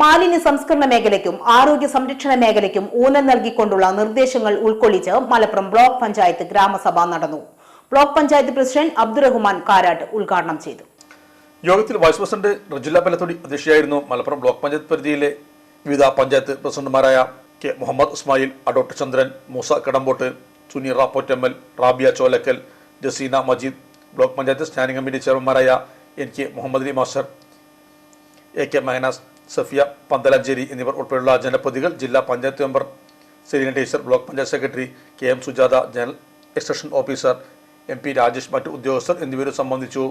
മാലിന്യ സംസ്കരണ മേഖലയ്ക്കും ആരോഗ്യ സംരക്ഷണ മേഖലയ്ക്കും ഊന്നൽ നൽകിക്കൊണ്ടുള്ള നിർദ്ദേശങ്ങൾ ഉൾക്കൊള്ളിച്ച് മലപ്പുറം ബ്ലോക്ക് പഞ്ചായത്ത് ഗ്രാമസഭ നടന്നു. ബ്ലോക്ക് പഞ്ചായത്ത് പ്രസിഡന്റ് അബ്ദുറഹ്മാൻ കാരാട്ട് ഉദ്ഘാടനം ചെയ്തു. യോഗത്തിൽ വൈസ് പ്രസിഡന്റ് റജില്ല പലത്തൊടി അധ്യക്ഷയായിരുന്നു മലപ്പുറം ബ്ലോക്ക് പഞ്ചായത്ത് പരിധിയിലെ വിവിധ പഞ്ചായത്ത് പ്രസിഡന്റുമാരായ K Muhammad Usmail Adott Chandran Moosa Kadambott Suneera Rappottammal Rabiya Cholakkal Jaseena Majeed block panchayat standing committee ചെയർമാൻമാരായ N K Muhammad Ali master A K Mahanas Safiya Panthalanchery എന്നിവർ ഉൾപ്പെടെയുള്ള ജനപ്രതികൾ ജില്ലാ panchayat member Seleena teacher block panchayat secretary K M Sujatha general extension officer M P Rajesh മറ്റു ഉദ്യോഗസ്ഥർ എന്നിവരും സംബന്ധിച്ചു.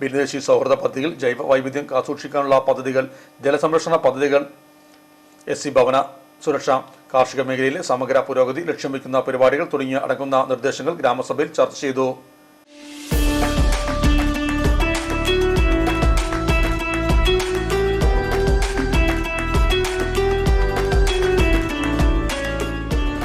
ഭിന്നദേശി സൗഹൃദ പദ്ധതികൾ ജൈവ വൈവിധ്യം കാസൂക്ഷിക്കാനുള്ള പദ്ധതികൾ ജലസംരക്ഷണ പദ്ധതികൾ എസ് സി ഭവന സുരക്ഷ കാർഷിക മേഖലയിലെ സമഗ്ര പുരോഗതി ലക്ഷ്യം വയ്ക്കുന്ന പരിപാടികൾ തുടങ്ങിയ അടങ്ങുന്ന നിർദ്ദേശങ്ങൾ ഗ്രാമസഭയിൽ ചർച്ച ചെയ്തു.